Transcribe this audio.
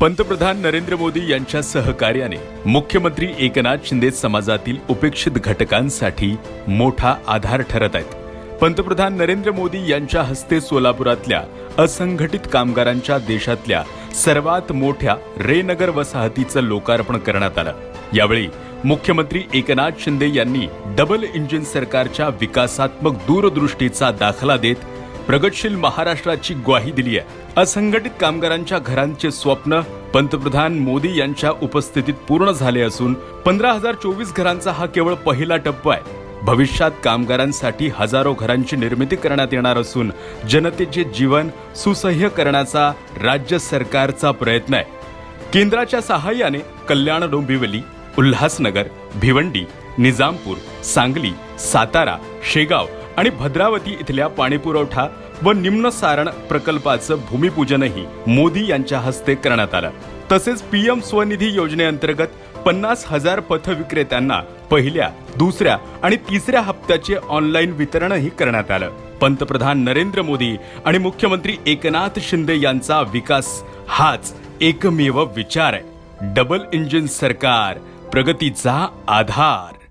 पंतप्रधान नरेंद्र मोदी यांच्या सहकार्याने मुख्यमंत्री एकनाथ शिंदे समाजातील उपेक्षित घटकांसाठी मोठा आधार ठरत आहेत. पंतप्रधान नरेंद्र मोदी यांच्या हस्ते सोलापुरातल्या असंघटित कामगारांच्या देशातल्या सर्वात मोठ्या रेनगर वसाहतीचं लोकार्पण करण्यात आलं. यावेळी मुख्यमंत्री एकनाथ शिंदे यांनी डबल इंजिन सरकारच्या विकासात्मक दूरदृष्टीचा दाखला देत प्रगतशील महाराष्ट्राची ग्वाही दिली आहे. असंघटित कामगारांच्या घरांचे स्वप्न पंतप्रधान मोदी यांच्या उपस्थितीत पूर्ण झाले असून पंधरा हजार चोवीस घरांचा हा केवळ पहिला टप्पा आहे. भविष्यात कामगारांसाठी हजारो घरांची निर्मिती करण्यात येणार असून जनतेचे जीवन सुसह्य करण्याचा राज्य सरकारचा प्रयत्न आहे. केंद्राच्या सहाय्याने कल्याण डोंबिवली उल्हासनगर भिवंडी निजामपूर सांगली सातारा शेगाव आणि भद्रावती इथल्या पाणीपुरवठा व निम्न सारण प्रकल्पाचं भूमिपूजनही मोदी यांच्या हस्ते करण्यात आलं. तसेच पीएम स्वनिधी योजनेअंतर्गत पन्नास हजार पथविक्रेत्यांना पहिल्या दुसऱ्या आणि तिसऱ्या हप्त्याचे ऑनलाईन वितरणही करण्यात आलं. पंतप्रधान नरेंद्र मोदी आणि मुख्यमंत्री एकनाथ शिंदे यांचा विकास हाच एकमेव विचार आहे. डबल इंजिन सरकार प्रगतीचा आधार.